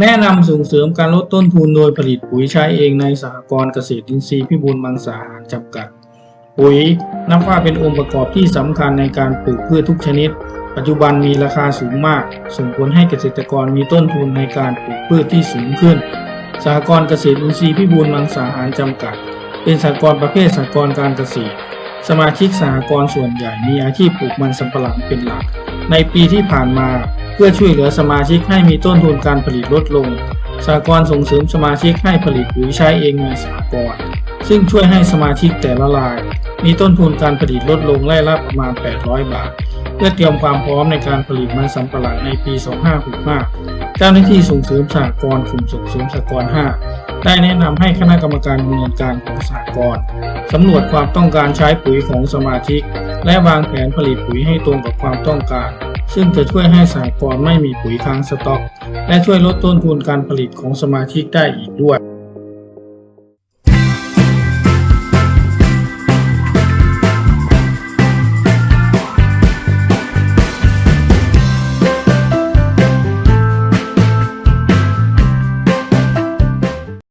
แนะนำส่งเสริมการลดต้นทุนโดยผลิตปุ๋ยใช้เองในสหกรณ์เกษตรอินทรีย์พิบูลมังสาหารจำกัด ปุ๋ยนับว่าเป็นองค์ประกอบที่สำคัญในการปลูกพืชทุกชนิด ปัจจุบันมีราคาสูงมาก ส่งผลให้เกษตรกรมีต้นทุนในการปลูกพืชที่สูงขึ้น สหกรณ์เกษตรอินทรีย์พิบูลมังสาหารจำกัด เป็นสหกรณ์ประเภทสหกรณ์การเกษตร สมาชิกสหกรณ์ส่วนใหญ่มีอาชีพปลูกมันสำปะหลังเป็นหลัก ในปีที่ผ่านมา เพื่อช่วยเหลือสมาชิกให้มีต้นทุนการผลิตลดลงสหกรณ์ส่งเสริมสมาชิกให้ผลิตปุ๋ยใช้เองในสหกรณ์ซึ่งช่วยให้สมาชิกแต่ละราย มีต้นทุนการผลิตลดลงไล่ละประมาณ 800 บาท เพื่อเตรียมความพร้อมในการผลิตมันสำปะหลังในปี 2565 เจ้าหน้าที่ส่งเสริมสหกรณ์กลุ่มส่งเสริมสหกรณ์5ได้แนะนำให้คณะกรรมการดำเนินการของสหกรณ์สำรวจความต้องการใช้ปุ๋ยของสมาชิก และวางแผนผลิตปุ๋ยให้ตรงกับความต้องการ ซึ่งจะช่วยให้สหกรณ์ไม่มีปุ๋ยค้างสต็อก และช่วยลดต้นทุนการผลิตของสมาชิกได้อีกด้วย